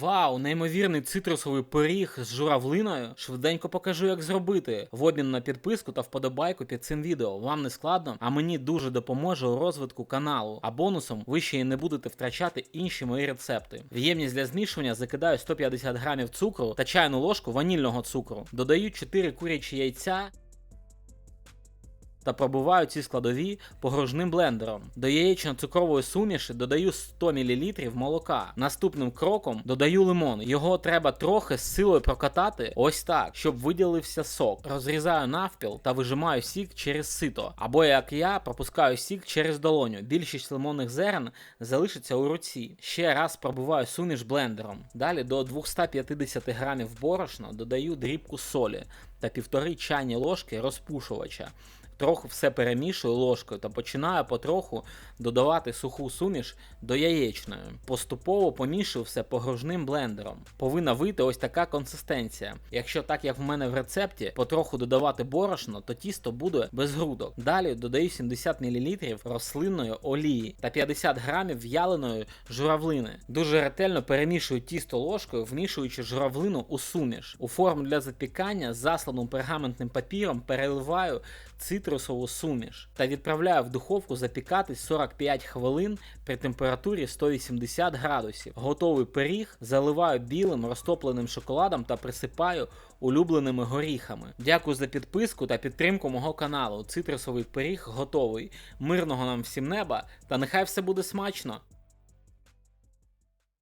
Вау, неймовірний цитрусовий пиріг з журавлиною. Швиденько покажу, як зробити. В обмін на підписку та вподобайку під цим відео. Вам не складно, а мені дуже допоможе у розвитку каналу. А бонусом ви ще й не будете втрачати інші мої рецепти. В ємність для змішування закидаю 150 грамів цукру та чайну ложку ванільного цукру. Додаю 4 курячі яйця та пробиваю ці складові погружним блендером. До яєчно-цукрової суміші додаю 100 мл молока. Наступним кроком додаю лимон. Його треба трохи з силою прокатати, ось так, щоб виділився сок. Розрізаю навпіл та вижимаю сік через сито. Або як я пропускаю сік через долоню. Більшість лимонних зерен залишиться у руці. Ще раз пробиваю суміш блендером. Далі до 250 грамів борошна додаю дрібку солі та півтори чайні ложки розпушувача. Трохи все перемішую ложкою та починаю потроху додавати суху суміш до яєчної. Поступово помішую все погружним блендером. Повинна вийти ось така консистенція. Якщо так як в мене в рецепті, потроху додавати борошно, то тісто буде без грудок. Далі додаю 70 мл рослинної олії та 50 грамів в'яленої журавлини. Дуже ретельно перемішую тісто ложкою, вмішуючи журавлину у суміш. У форму для запікання заслану пергаментним папіром переливаю цитрусову суміш та відправляю в духовку запікатись 45 хвилин при температурі 180 градусів. Готовий пиріг заливаю білим розтопленим шоколадом та присипаю улюбленими горіхами. Дякую за підписку та підтримку мого каналу. Цитрусовий пиріг готовий. Мирного нам всім неба та нехай все буде смачно!